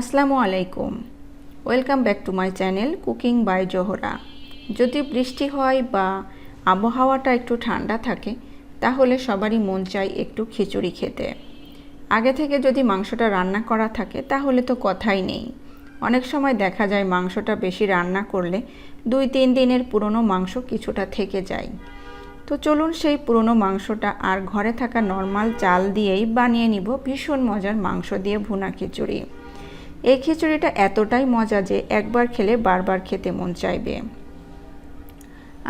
আসসালামু আলাইকুম। Welcome back to my channel cooking by Zohra যদি বৃষ্টি হয় বা আবহাওয়াটা একটু ঠান্ডা থাকে, তাহলে সবারই মন চাই একটু খিচুড়ি খেতে। আগে থেকে যদি মাংসটা রান্না করা থাকে, তাহলে তো কথাই নেই। অনেক সময় দেখা যায় মাংসটা বেশি রান্না করলে দুই তিন দিনের পুরনো মাংস কিছুটা থেকে যায়। তো চলুন সেই পুরনো মাংসটা আর ঘরে থাকা নর্মাল চাল দিয়েই বানিয়ে নিব ভীষণ মজার মাংস দিয়ে ভুনা খিচুড়ি। এই খিচুড়িটা এতটাই মজা যে একবার খেলে বারবার খেতে মন চাইবে।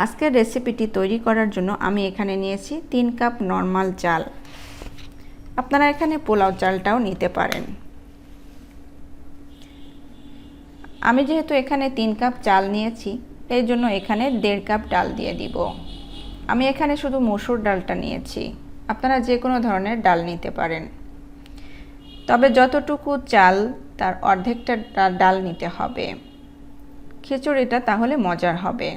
আজকের রেসিপিটি তৈরি করার জন্য আমি এখানে নিয়েছি তিন কাপ নর্মাল চাল। আপনারা এখানে পোলাও চালটাও নিতে পারেন। আমি যেহেতু এখানে তিন কাপ চাল নিয়েছি, এই জন্য এখানে দেড় কাপ ডাল দিয়ে দিব। আমি এখানে শুধু মসুর ডালটা নিয়েছি। আপনারা যে কোনো ধরনের ডাল নিতে পারেন। তবে যতটুকু চাল, তার অর্ধেকটা ডাল নিতে হবে। খিচুড়িটা তাহলে মজার হবে।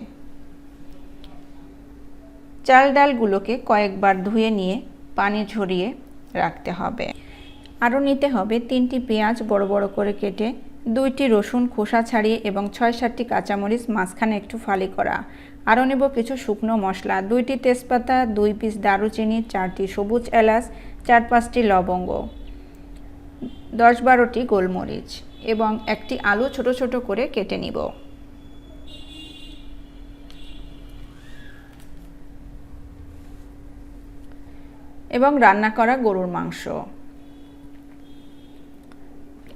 চাল ডালগুলোকে কয়েকবার ধুয়ে নিয়ে পানি ঝরিয়ে রাখতে হবে। আরও নিতে হবে তিনটি পেঁয়াজ বড় বড় করে কেটে, দুইটি রসুন খোসা ছাড়িয়ে এবং ছয় সাতটি কাঁচামরিচ মাঝখানে একটু ফালি করা। আরও নেব কিছু শুকনো মশলা, দুইটি তেজপাতা, দুই পিস দারুচিনি, চারটি সবুজ এলাচ, চার পাঁচটি লবঙ্গ। দশ বারোটি গোলমরিচ এবং একটি আলু ছোট ছোট করে কেটে নিব। এবং রান্না করা গরুর মাংস।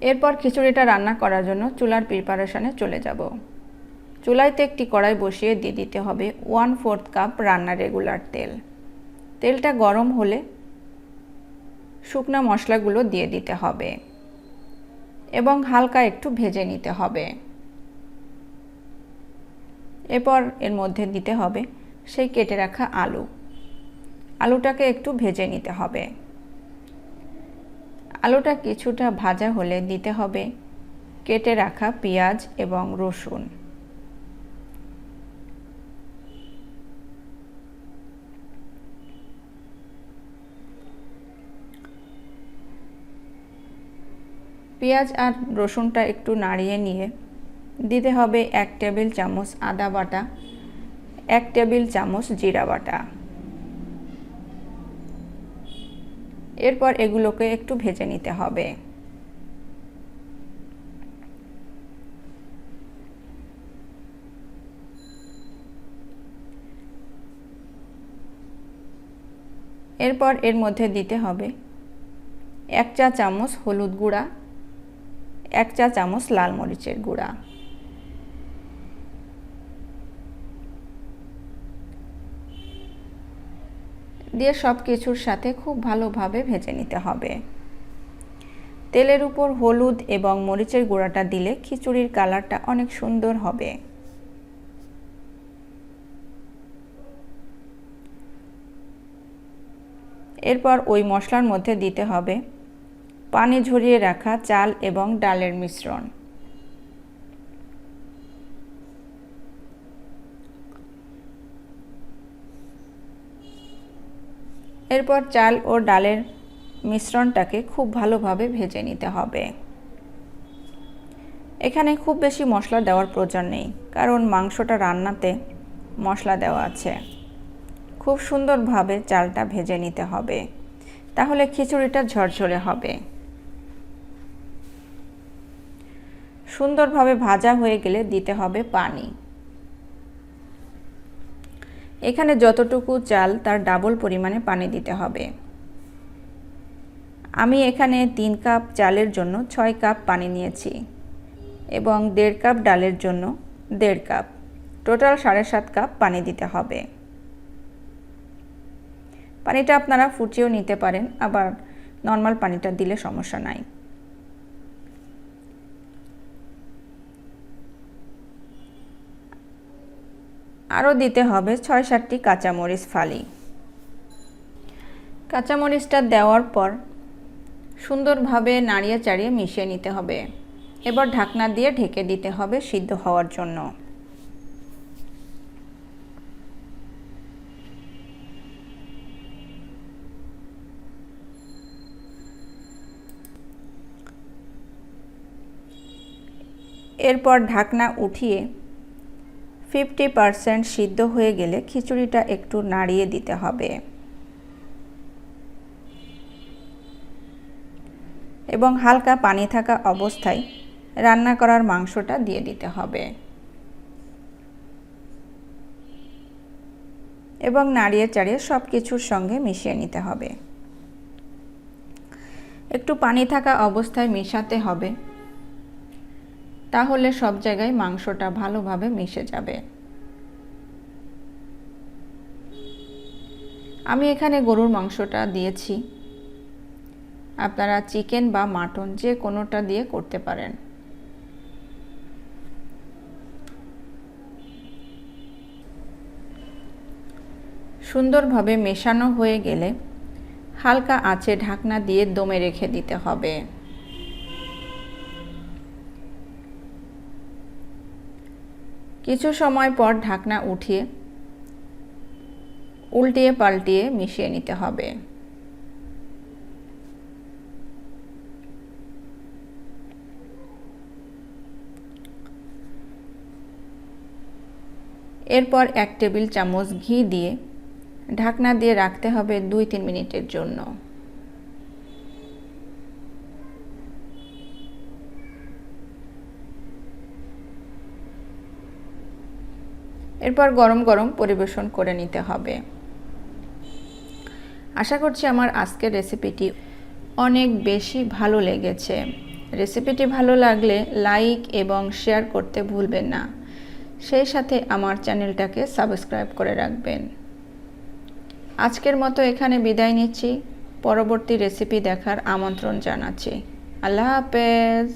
এরপর খিচুড়িটা রান্না করার জন্য চুলার প্রিপারেশনে চলে যাব। চুলাইতে একটি কড়াই বসিয়ে দিয়ে দিতে হবে ওয়ান ফোর্থ কাপ রান্না রেগুলার তেল। তেলটা গরম হলে শুকনো মশলাগুলো দিয়ে দিতে হবে। এবং হালকা একটু ভেজে নিতে হবে। এরপর এর মধ্যে দিতে হবে সেই কেটে রাখা আলু। আলুটাকে একটু ভেজে নিতে হবে। আলুটা কিছুটা ভাজা হলে দিতে হবে কেটে রাখা পেঁয়াজ এবং রসুন। পেঁয়াজ আর রসুনটা একটু নাড়িয়ে নিয়ে দিতে হবে এক টেবিল চামচ আদা বাটা, এক টেবিল চামচ জিরা বাটা। এরপর এগুলোকে একটু ভেজে নিতে হবে। এরপর এর মধ্যে দিতে হবে এক চা চামচ হলুদ গুঁড়া এক চা চামচ লাল মরিচের গুঁড়া। দিয়ে সব কিছুর সাথে খুব ভালোভাবে ভেজে নিতে হবে। তেলের উপর হলুদ এবং মরিচের গুঁড়াটা দিলে খিচুড়ির কালারটা অনেক সুন্দর হবে। এরপর ওই মশলার মধ্যে দিতে হবে পানি ঝরিয়ে রাখা চাল এবং ডালের মিশ্রণ। এরপর চাল ও ডালের মিশ্রণটাকে খুব ভালোভাবে ভেজে নিতে হবে। এখানে খুব বেশি মশলা দেওয়ার প্রয়োজন নেই, কারণ মাংসটা রান্নাতে মশলা দেওয়া আছে। খুব সুন্দরভাবে চালটা ভেজে নিতে হবে, তাহলে খিচুড়িটা ঝরঝরে হবে। সুন্দরভাবে ভাজা হয়ে গেলে দিতে হবে পানি। এখানে যতটুকু চাল তার ডাবল পরিমাণে পানি দিতে হবে। আমি এখানে তিন কাপ চালের জন্য ছয় কাপ পানি নিয়েছি এবং দেড় কাপ ডালের জন্য দেড় কাপ। টোটাল সাড়ে সাত কাপ পানি দিতে হবে। পানিটা আপনারা ফুটিয়েও নিতে পারেন, আবার নর্মাল পানিটা দিলে সমস্যা নাই। আরও দিতে হবে ছয় সাতটি কাঁচামরিচ ফালি। কাঁচামরিচটা দেওয়ার পর সুন্দরভাবে নাড়িয়ে চাড়িয়ে মিশিয়ে নিতে হবে। এবার ঢাকনা দিয়ে ঢেকে দিতে হবে সিদ্ধ হওয়ার জন্য। এরপর ঢাকনা উঠিয়ে ফিফটি পারসেন্ট সিদ্ধ হয়ে গেলে খিচুড়িটা একটু নাড়িয়ে দিতে হবে। এবং হালকা পানি থাকা অবস্থায় রান্না করার মাংসটা দিয়ে দিতে হবে। এবং নাড়িয়ে চাড়িয়ে সব কিছুর সঙ্গে মিশিয়ে নিতে হবে। একটু পানি থাকা অবস্থায় মেশাতে হবে। তাহলে সব জায়গায় মাংসটা ভালোভাবে মিশে যাবে। আমি এখানে গরুর মাংসটা দিয়েছি। আপনারা চিকেন বা মাটন যে কোনোটা দিয়ে করতে পারেন। সুন্দরভাবে মেশানো হয়ে গেলে হালকা আঁচে ঢাকনা দিয়ে দমে রেখে দিতে হবে। কিছু সময় পর ঢাকনা উঠিয়ে উল্টিয়ে পাল্টিয়ে মিশিয়ে নিতে হবে। এরপর এক টেবিল চামচ ঘি দিয়ে ঢাকনা দিয়ে রাখতে হবে দুই তিন মিনিটের জন্য। এরপর গরম গরম পরিবেশন করে নিতে হবে। আশা করছি আমার আজকের রেসিপিটি অনেক বেশি ভালো লেগেছে। রেসিপিটি ভালো লাগলে লাইক এবং শেয়ার করতে ভুলবেন না। সেই সাথে আমার চ্যানেলটাকে সাবস্ক্রাইব করে রাখবেন। আজকের মতো এখানে বিদায় নিচ্ছি। পরবর্তী রেসিপি দেখার আমন্ত্রণ জানাচ্ছি। আল্লাহ হাফেজ।